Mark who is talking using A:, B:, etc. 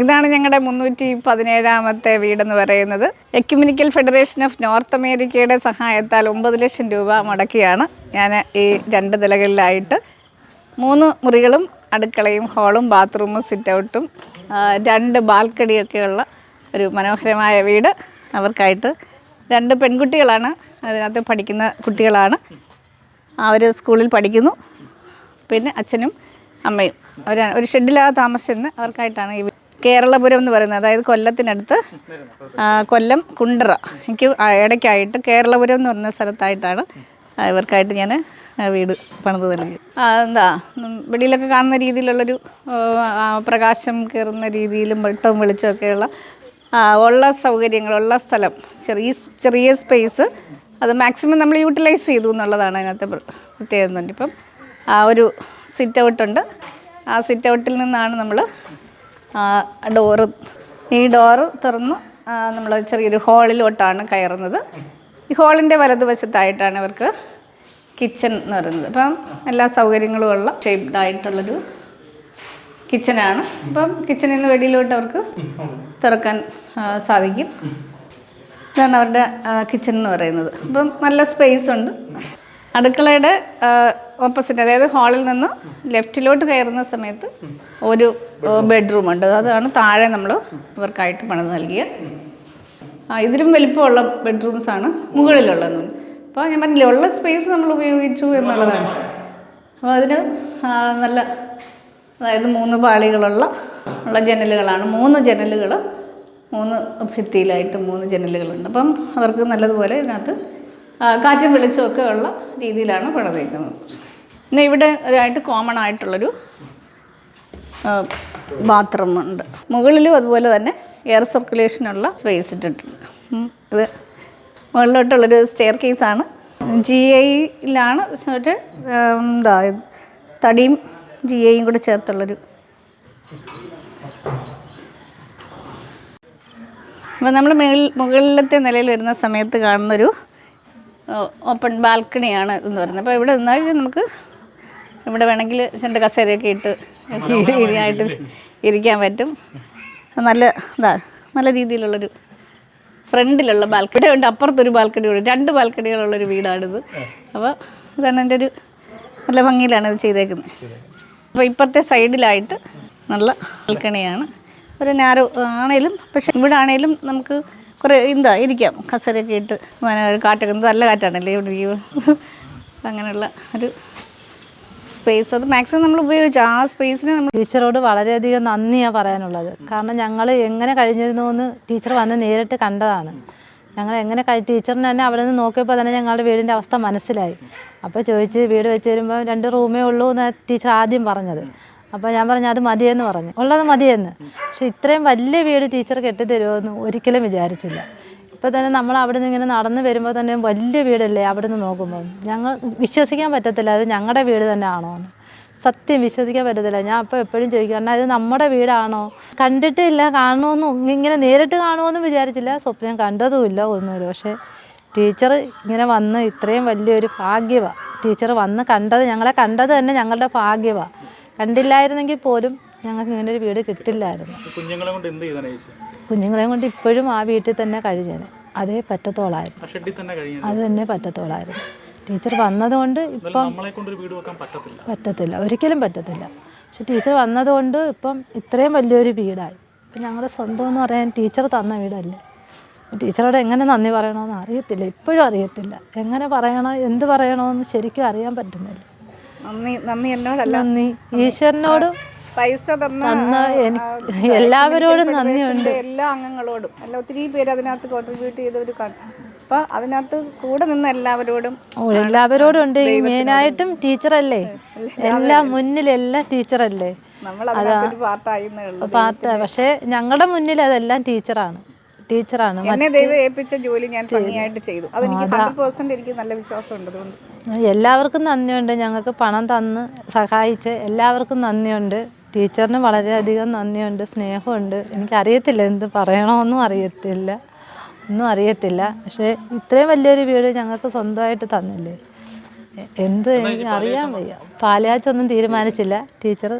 A: ഇതാണ് ഞങ്ങളുടെ മുന്നൂറ്റി പതിനേഴാമത്തെ വീടെന്ന് പറയുന്നത്. എക്യുമിനിക്കൽ ഫെഡറേഷൻ ഓഫ് നോർത്ത് അമേരിക്കയുടെ സഹായത്താൽ ഒമ്പത് ലക്ഷം രൂപ മുടക്കിയാണ് ഞാൻ ഈ രണ്ട് നിലകളിലായിട്ട്. മൂന്ന് മുറികളും അടുക്കളയും ഹാളും ബാത്റൂമും സിറ്റൗട്ടും രണ്ട് ബാൽക്കണിയൊക്കെയുള്ള ഒരു മനോഹരമായ വീട് അവർക്കായിട്ട്. രണ്ട് പെൺകുട്ടികളാണ് അതിനകത്ത് പഠിക്കുന്ന കുട്ടികളാണ്. അവർ സ്കൂളിൽ പഠിക്കുന്നു. പിന്നെ അച്ഛനും അമ്മയും. അവരാണ് ഒരു ഷെഡിലാണ് താമസിച്ചിരുന്നത് അവർക്കായിട്ടാണ് ഈ കേരളപുരം എന്ന് പറയുന്നത് അതായത് കൊല്ലത്തിനടുത്ത് കൊല്ലം കുണ്ടറ. എനിക്ക് ഇടയ്ക്കായിട്ട് കേരളപുരം എന്ന് പറയുന്ന സ്ഥലത്തായിട്ടാണ് ഇവർക്കായിട്ട് ഞാൻ വീട് പണിത് നൽകി എന്താ വെളിയിലൊക്കെ കാണുന്ന രീതിയിലുള്ളൊരു പ്രകാശം കയറുന്ന രീതിയിലും വെട്ടവും വെളിച്ചമൊക്കെയുള്ള ഉള്ള സൗകര്യങ്ങൾ ഉള്ള സ്ഥലം ചെറിയ ചെറിയ സ്പേസ് അത് മാക്സിമം നമ്മൾ യൂട്ടിലൈസ് ചെയ്തു എന്നുള്ളതാണ് അതിനകത്തെ പ്ര- പ്രത്യേകത ഇപ്പം ആ ഒരു സിറ്റ് ഔട്ടുണ്ട് ആ സിറ്റ് ഔട്ടിൽ നിന്നാണ് നമ്മൾ ഡോറ് ഈ ഡോറ് തുറന്ന് നമ്മൾ ചെറിയൊരു ഹോളിലോട്ടാണ് കയറുന്നത്. ഈ ഹോളിന്റെ വലതുവശത്തായിട്ടാണ് ഇവർക്ക് കിച്ചൺ എന്ന് പറയുന്നത്. അപ്പം എല്ലാ സൗകര്യങ്ങളും ഉള്ള ഷേപ്ഡ് ആയിട്ടുള്ളൊരു കിച്ചനാണ് അപ്പം കിച്ചണിൽ നിന്ന് വെടിയിലോട്ട് അവർക്ക് തുറക്കാൻ സാധിക്കും. ഇതാണ് അവരുടെ കിച്ചൺ എന്ന് പറയുന്നത്. അപ്പം നല്ല സ്പേസ് ഉണ്ട്. അടുക്കളയുടെ ഓപ്പോസിറ്റ് അതായത് ഹാളിൽ നിന്ന് ലെഫ്റ്റിലോട്ട് കയറുന്ന സമയത്ത് ഒരു ബെഡ്റൂം ഉണ്ട്. അതാണ് താഴെ നമ്മൾ ഇവർക്കായിട്ട് പണിത് ആ, ഇതിലും വലിപ്പമുള്ള ബെഡ്റൂംസ് ആണ് മുകളിലുള്ളതെന്ന് അപ്പോൾ ഞാൻ പറഞ്ഞില്ല ഉള്ള സ്പേസ് നമ്മൾ ഉപയോഗിച്ചു എന്നുള്ളതാണ്. അപ്പോൾ അതിന് നല്ല അതായത് മൂന്ന് പാളികളുള്ള ഉള്ള ജനലുകളാണ്. മൂന്ന് ജനലുകൾ മൂന്ന് ഭിത്തിയിലായിട്ട് മൂന്ന് ജനലുകളുണ്ട്. അപ്പം അവർക്ക് നല്ലതുപോലെ ഇതിനകത്ത് കാറ്റും വെളിച്ചമൊക്കെ ഉള്ള രീതിയിലാണ് പണിതേക്കുന്നത്. പിന്നെ ഇവിടെ ഒരായിട്ട് കോമൺ ആയിട്ടുള്ളൊരു ബാത്റൂമുണ്ട് മുകളിലും അതുപോലെ തന്നെ എയർ സർക്കുലേഷനുള്ള സ്പേസ് ഇട്ടിട്ടുണ്ട്. ഇത് മുകളിലോട്ടുള്ളൊരു സ്റ്റെയർ കേസാണ് ജി ഐയിലാണ് എന്താ തടിയും ജി ഐയും കൂടെ ചേർത്തുള്ളൊരു. അപ്പോൾ നമ്മൾ മുകളിലത്തെ നിലയിൽ വരുന്ന സമയത്ത് കാണുന്നൊരു ഓപ്പൺ ബാൽക്കണിയാണ് എന്ന് പറയുന്നത്. അപ്പോൾ ഇവിടെ നിന്നാൽ നമുക്ക് ഇവിടെ വേണമെങ്കിൽ രണ്ട് കസേരയൊക്കെ ഇട്ട് ഇരിയായിട്ട് ഇരിക്കാൻ പറ്റും. നല്ല ഇതാ നല്ല രീതിയിലുള്ളൊരു ഫ്രണ്ടിലുള്ള ബാൽക്കണി. ഉണ്ട് അപ്പുറത്തൊരു ബാൽക്കണി ഉണ്ട് രണ്ട് ബാൽക്കണികളുള്ളൊരു വീടാണിത്. അപ്പോൾ ഇതാണ് എന്റെ ഒരു നല്ല ഭംഗിയിലാണ് ഇത് ചെയ്തേക്കുന്നത്. അപ്പോൾ ഇപ്പുറത്തെ സൈഡിലായിട്ട് നല്ല ബാൽക്കണിയാണ്. ഒരു നാരോ ആണേലും പക്ഷെ ഇവിടെ ആണേലും നമുക്ക് കുറേ എന്താ ഇരിക്കാം. കസരയൊക്കെ ഇട്ട് ഒരു കാറ്റൊക്കെ നല്ല കാറ്റാണല്ലേ ഇവിടെ ഇരിക്കുമ്പോൾ അങ്ങനെയുള്ള ഒരു സ്പേസ് അത് മാക്സിമം നമ്മൾ ഉപയോഗിച്ചു ആ സ്പേസിനെ നമ്മൾ
B: ടീച്ചറോട് വളരെയധികം നന്ദിയാണ് പറയാനുള്ളത്. കാരണം ഞങ്ങൾ എങ്ങനെ കഴിഞ്ഞിരുന്നു എന്ന് ടീച്ചർ വന്ന് നേരിട്ട് കണ്ടതാണ്. ഞങ്ങൾ എങ്ങനെ ടീച്ചറിന് തന്നെ അവിടെ നിന്ന് നോക്കിയപ്പോൾ തന്നെ ഞങ്ങളുടെ വീടിന്റെ അവസ്ഥ മനസ്സിലായി. അപ്പോൾ ചോദിച്ച് വീട് വെച്ച് വരുമ്പോൾ രണ്ട് റൂമേ ഉള്ളൂ എന്ന് ടീച്ചർ ആദ്യം പറഞ്ഞത്. അപ്പോൾ ഞാൻ പറഞ്ഞു അത് മതിയെന്ന് പറഞ്ഞു. ഉള്ളത് മതിയെന്ന്. പക്ഷെ ഇത്രയും വലിയ വീട് ടീച്ചർ കെട്ടിത്തരുമെന്ന് ഒരിക്കലും വിചാരിച്ചില്ല. ഇപ്പോൾ തന്നെ നമ്മൾ അവിടെ നിന്ന് ഇങ്ങനെ നടന്ന് വരുമ്പോൾ തന്നെ വലിയ വീടല്ലേ അവിടെ നിന്ന് നോക്കുമ്പോൾ ഞങ്ങൾ വിശ്വസിക്കാൻ പറ്റത്തില്ല അത് ഞങ്ങളുടെ വീട് തന്നെ ആണോ? എന്ന്. സത്യം വിശ്വസിക്കാൻ പറ്റത്തില്ല. ഞാൻ അപ്പോൾ എപ്പോഴും ചോദിക്കും കാരണം ഇത് നമ്മുടെ വീടാണോ? കണ്ടിട്ടില്ല കാണുമെന്നും ഇങ്ങനെ നേരിട്ട് കാണുമെന്നും വിചാരിച്ചില്ല. സ്വപ്നം കണ്ടതുമില്ല ഒന്നുമില്ല. പക്ഷേ ടീച്ചർ ഇങ്ങനെ വന്ന് ഇത്രയും വലിയൊരു ഭാഗ്യമാണ് ടീച്ചർ വന്ന് കണ്ടത് ഞങ്ങളെ കണ്ടത് തന്നെ ഞങ്ങളുടെ ഭാഗ്യമാണ് കണ്ടില്ലായിരുന്നെങ്കിൽ പോലും ഞങ്ങൾക്ക് ഇങ്ങനെ ഒരു വീട് കിട്ടില്ലായിരുന്നു.
C: കുഞ്ഞുങ്ങളെ കൊണ്ട് എന്ത്
B: കുഞ്ഞുങ്ങളെയും കൊണ്ട് ഇപ്പോഴും ആ വീട്ടിൽ തന്നെ കഴിഞ്ഞത് അതേ പറ്റത്തോളായിരുന്നു. അത് തന്നെ പറ്റത്തോളായിരുന്നു. ടീച്ചർ വന്നതുകൊണ്ട് ഇപ്പം
C: പറ്റത്തില്ല.
B: ഒരിക്കലും പറ്റത്തില്ല. പക്ഷെ ടീച്ചർ വന്നതുകൊണ്ട് ഇപ്പം ഇത്രയും വലിയൊരു വീടായി. ഇപ്പം ഞങ്ങളുടെ സ്വന്തം എന്ന് പറയാൻ ടീച്ചർ തന്ന വീടല്ലേ? ടീച്ചറോട് എങ്ങനെ നന്ദി പറയണമെന്ന് അറിയത്തില്ല. ഇപ്പോഴും അറിയത്തില്ല. എങ്ങനെ പറയണോ എന്ത് പറയണമെന്ന് ശരിക്കും അറിയാൻ പറ്റുന്നില്ല.
A: നന്ദി നന്ദി എന്നോടല്ല.
B: നന്ദി. ഈശ്വരനോടും
A: പൈസ തന്ന
B: എല്ലാവരോടും നന്ദിയുണ്ട്.
A: എല്ലാ അംഗങ്ങളോടും. അല്ല ഒത്തിരി പേര് അതിനകത്ത് കോൺട്രിബ്യൂട്ട് ചെയ്തവർ അപ്പൊ അതിനകത്ത് കൂടെ നിന്ന് എല്ലാവരോടും
B: എല്ലാവരോടും ഉണ്ട്. മെയിനായിട്ടും ടീച്ചറല്ലേ? എല്ലാം ടീച്ചറല്ലേ?
A: പാർട്ടായി എന്നേ ഉള്ളൂ.
B: പാർട്ട് പക്ഷേ ഞങ്ങളുടെ മുന്നിൽ അതെല്ലാം ടീച്ചറാണ്. ടീച്ചറാണ്.
A: എന്നെ ദൈവം ഏൽപ്പിച്ച ജോലി ഞാൻ ഭംഗിയായിട്ട് ചെയ്തു. അതെനിക്ക് ഹൺഡ്രഡ് പേഴ്സെന്റ് എനിക്ക് നല്ല വിശ്വാസമുണ്ട്. അതുകൊണ്ട്
B: എല്ലാവർക്കും നന്ദിയുണ്ട്. ഞങ്ങൾക്ക് പണം തന്ന് സഹായിച്ച് എല്ലാവർക്കും നന്ദിയുണ്ട്. ടീച്ചറിന് വളരെയധികം നന്ദിയുണ്ട്. സ്നേഹമുണ്ട്. എനിക്കറിയത്തില്ല എന്ത് പറയണമെന്നും അറിയത്തില്ല. ഒന്നും അറിയത്തില്ല. പക്ഷേ ഇത്രയും വലിയൊരു വീട് ഞങ്ങൾക്ക് സ്വന്തമായിട്ട് തന്നില്ലേ? എന്ത് എനിക്ക് അറിയാൻ വയ്യ. പാലയാച്ചൊന്നും തീരുമാനിച്ചില്ല. ടീച്ചർ